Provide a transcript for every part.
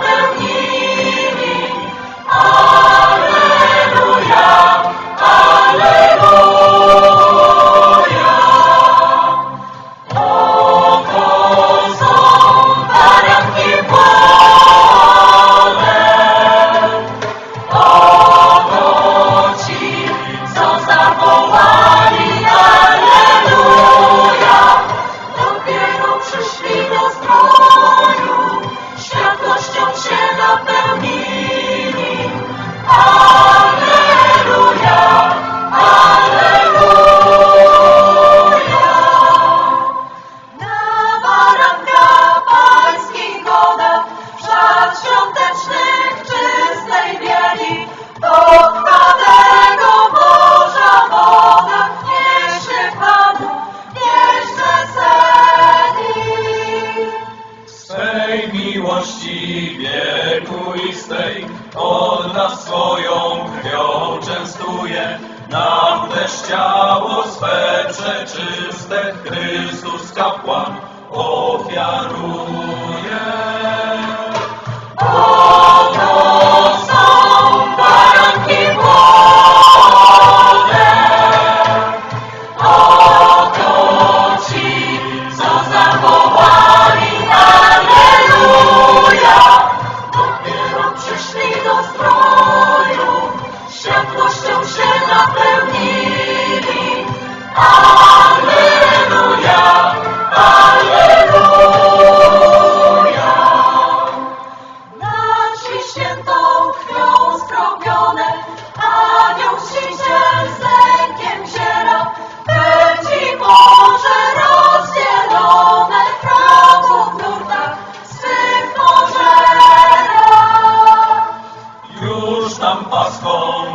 welcome you. czystej. On nas swoją krwią częstuje, nam też ciało swe przeczyste. Chrystus kapłan ofiaruje.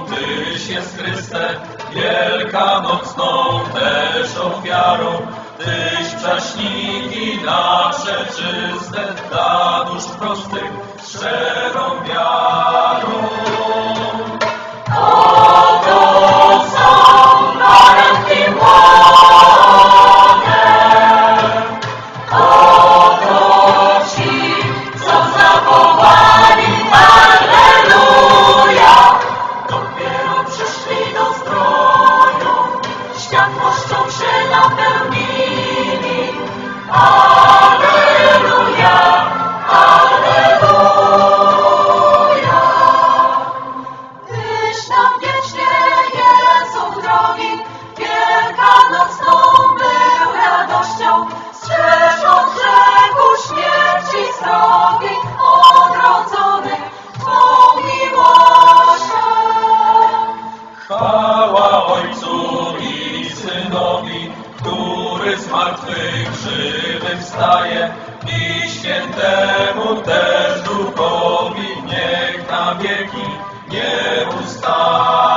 Tyś jest Chryste, wielkanocną też ofiarą. Tyś prześniki nasze czyste, dla dusz prostych, szczerą wiarą. Puszczą się na pełniny. powstaje i świętemu też duchowi niech na wieki nie ustaje.